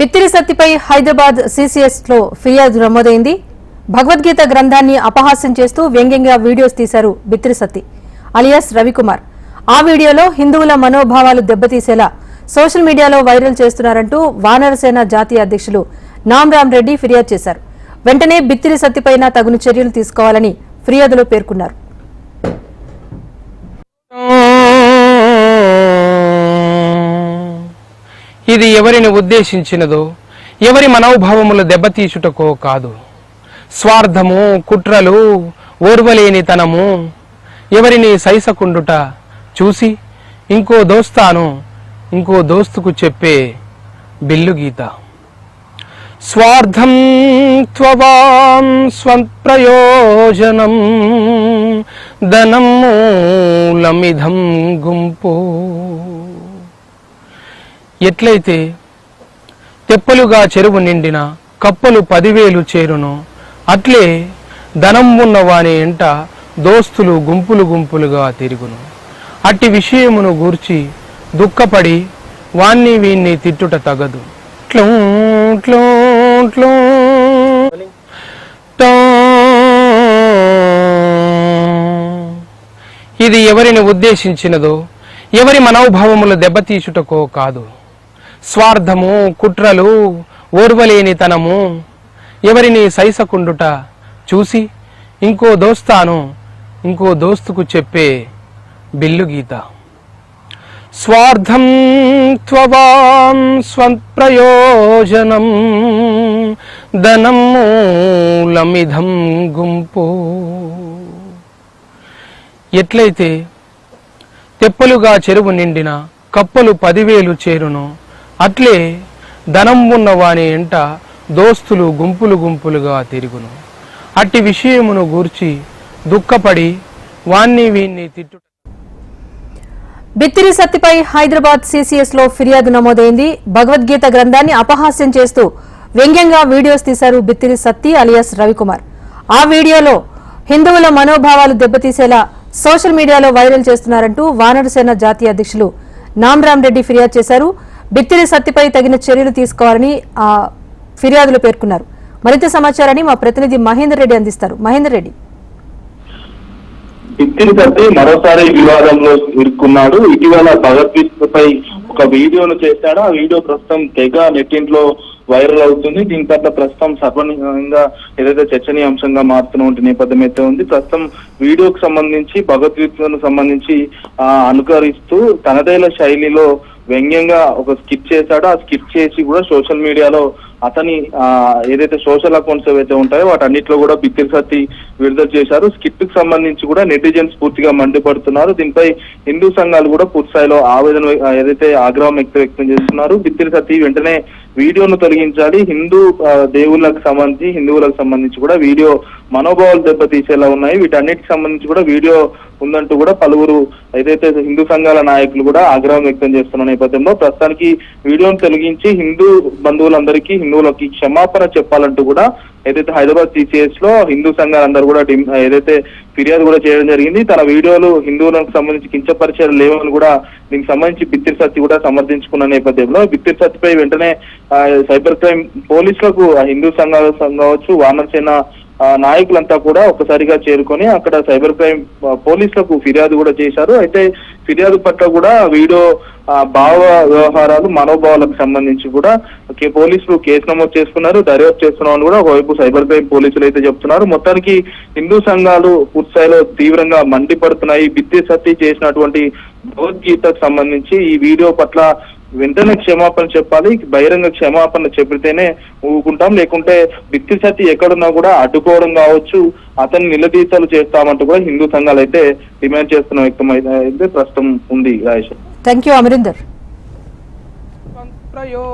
బిత్తిరి సత్తిపై హైదరాబాద్ సిసిఎస్లో ఫిర్యాదు నమోదైంది. భగవద్గీత గ్రంథాన్ని అపహాస్యం చేస్తూ వ్యంగ్యంగా వీడియోస్ తీశారు బిత్తిరి సత్తి అలియాస్ రవికుమార్. ఆ వీడియోలో హిందువుల మనోభావాలు దెబ్బతీసేలా సోషల్ మీడియాలో వైరల్ చేస్తున్నారంటూ వానరసేన జాతీయ అధ్యక్షులు నామరామ్ రెడ్డి ఫిర్యాదు చేశారు. వెంటనే బిత్తిరి సత్తిపైన తగును చర్యలు తీసుకోవాలని ఫిర్యాదులో పేర్కొన్నారు. ఇది ఎవరిని ఉద్దేశించినదో ఎవరి మనోభావములు దెబ్బతీచుటకో కాదు. స్వార్థము కుట్రలు ఓర్వలేనితనము ఎవరిని సైసకుండుట చూసి ఇంకో దోస్తాను ఇంకో దోస్తుకు చెప్పే బిల్లు గీత. స్వార్థం త్వవాం స్వప్రయోజనం ధనం మూలమిధం గుంపు. ఎట్లయితే తెప్పలుగా చెరువు నిండిన కప్పలు పదివేలు చేరును అట్లే ధనం ఉన్నవాని ఎంట దోస్తులు గుంపులు గుంపులుగా తిరుగును. అట్టి విషయమును గూర్చి దుఃఖపడి వాణ్ణి వీణ్ణి తిట్టుట తగదు. ఇది ఎవరిని ఉద్దేశించినదో ఎవరి మనోభావములు దెబ్బతీచుటకో కాదు. స్వార్థము కుట్రలు ఓర్వలేనితనము ఎవరిని సైసకుండుట చూసి ఇంకో దోస్తాను ఇంకో దోస్తుకు చెప్పే బిల్లు గీత. స్వార్థం త్వవాం స్వప్రయోజనం ధనం మూలమిధం గుంపు. ఎట్లయితే తెప్పలుగా చెరువు నిండిన కప్పలు పదివేలు చేరును అట్లే ధనం ఉన్నవాని ఎంట దోస్తులు గుంపులు గుంపులుగా తిరుగును. అట్టి విషయమును గూర్చి దుఃఖపడి వాణ్ణి వీణ్ణి తిట్టు బిత్తిరి సత్తిపై హైదరాబాద్ సీసీఎస్లో ఫిర్యాదు నమోదైంది. భగవద్గీత గ్రంథాన్ని అపహాస్యం చేస్తూ వ్యంగ్యంగా వీడియోస్ తీశారు బిత్తిరి సత్తి అలియాస్ రవికుమార్. ఆ వీడియోలో హిందువుల మనోభావాలు దెబ్బతీసేలా సోషల్ మీడియాలో వైరల్ చేస్తున్నారంటూ వానరసేన జాతీయ అధ్యక్షులు నామరామ్ రెడ్డి ఫిర్యాదు చేశారు. బిత్తిరి సత్తిపై తగిన చర్యలు తీసుకోవాలని ఆ ఫిర్యాదులో పేర్కొన్నారు. మరింత సమాచారాన్ని మా ప్రతినిధి మహేందర్ రెడ్డి అందిస్తారు. మహేందర్ రెడ్డి. ఇత్తిరి సత్తి మరోసారి వివాదంలో ఇరుక్కున్నాడు. ఇటీవల భగవద్గీతపై ఒక వీడియోను చేశాడు. ఆ వీడియో ప్రస్తుతం తెగ నెట్టింట్లో వైరల్ అవుతుంది. దీని పట్ల ప్రస్తుతం సర్వనీయంగా ఏదైతే చర్చనీయాంశంగా మారుతున్న నేపథ్యం అయితే ఉంది ప్రస్తుతం వీడియోకు సంబంధించి భగవద్గీతకు సంబంధించి అనుకరిస్తూ తనదైన శైలిలో వ్యంగ్యంగా ఒక స్కిట్ చేశాడో. ఆ స్కిట్ చేసి కూడా సోషల్ మీడియాలో అతని ఏదైతే సోషల్ అకౌంట్స్ ఏవైతే ఉంటాయో వాటన్నిటిలో కూడా బిత్తిరి సత్తి విడుదల చేశారు. స్కిట్కి సంబంధించి కూడా నెటిజన్స్ పూర్తిగా మండిపడుతున్నారు. దీనిపై హిందూ సంఘాలు కూడా పూర్తి స్థాయిలో ఆవేదన ఏదైతే ఆగ్రహం వ్యక్తం వ్యక్తం చేస్తున్నారు. బిత్తిరి సత్తి వెంటనే వీడియోను తొలగించాలి. హిందూ దేవుళ్ళకు సంబంధించి హిందువులకు సంబంధించి కూడా వీడియో మనోభావాలు దెబ్బతీసేలా ఉన్నాయి. వీటన్నిటికి సంబంధించి కూడా వీడియో ఉందంటూ కూడా పలువురు ఏదైతే హిందూ సంఘాల నాయకులు కూడా ఆగ్రహం వ్యక్తం చేస్తున్న నేపథ్యంలో ప్రస్తుతానికి వీడియోను తొలగించి హిందూ బంధువులందరికీ హిందువులకి క్షమాపణ చెప్పాలంటూ కూడా ఏదైతే హైదరాబాద్ సిసిఎస్లో హిందూ సంఘాలందరూ కూడా ఏదైతే ఫిర్యాదు కూడా చేయడం జరిగింది. తన వీడియోలు హిందువులకు సంబంధించి కించపరిచయాలు లేవని కూడా దీనికి సంబంధించి బిత్తిరి సత్తి కూడా సమర్థించుకున్న నేపథ్యంలో బిత్తిరి సత్తిపై వెంటనే సైబర్ క్రైమ్ పోలీసులకు ఆ హిందూ సంఘాల కావచ్చు వానరసేన నాయకులంతా కూడా ఒక్కసారిగా చేరుకొని అక్కడ సైబర్ క్రైమ్ పోలీసులకు ఫిర్యాదు కూడా చేశారు. అయితే ఫిర్యాదు పట్ల కూడా వీడియో భావ వ్యవహారాలు మనోభావాలకు సంబంధించి కూడా పోలీసులు కేసు నమోదు చేసుకున్నారు దర్యాప్తు చేస్తున్నామని కూడా ఒకవైపు సైబర్ క్రైమ్ పోలీసులు అయితే చెప్తున్నారు. మొత్తానికి హిందూ సంఘాలు పూర్తిస్థాయిలో తీవ్రంగా మండిపడుతున్నాయి. బిత్తి సత్తి చేసినటువంటి భగవద్గీతకు సంబంధించి ఈ వీడియో పట్ల వెంటనే క్షమాపణ చెప్పాలి బహిరంగ క్షమాపణ చెప్పితేనే ఊరుకుంటాం. లేకుంటే బిత్తి సత్తి ఎక్కడున్నా కూడా అడ్డుకోవడం కావచ్చు అతన్ని నిలదీతలు చేస్తామంటూ కూడా హిందూ సంఘాలు అయితే డిమాండ్ చేస్తున్న వ్యక్తం అయితే అయితే ప్రస్తుతం ఉంది రాయేష్ థ్యాంక్ యూ అమరీందర్. ప్రయో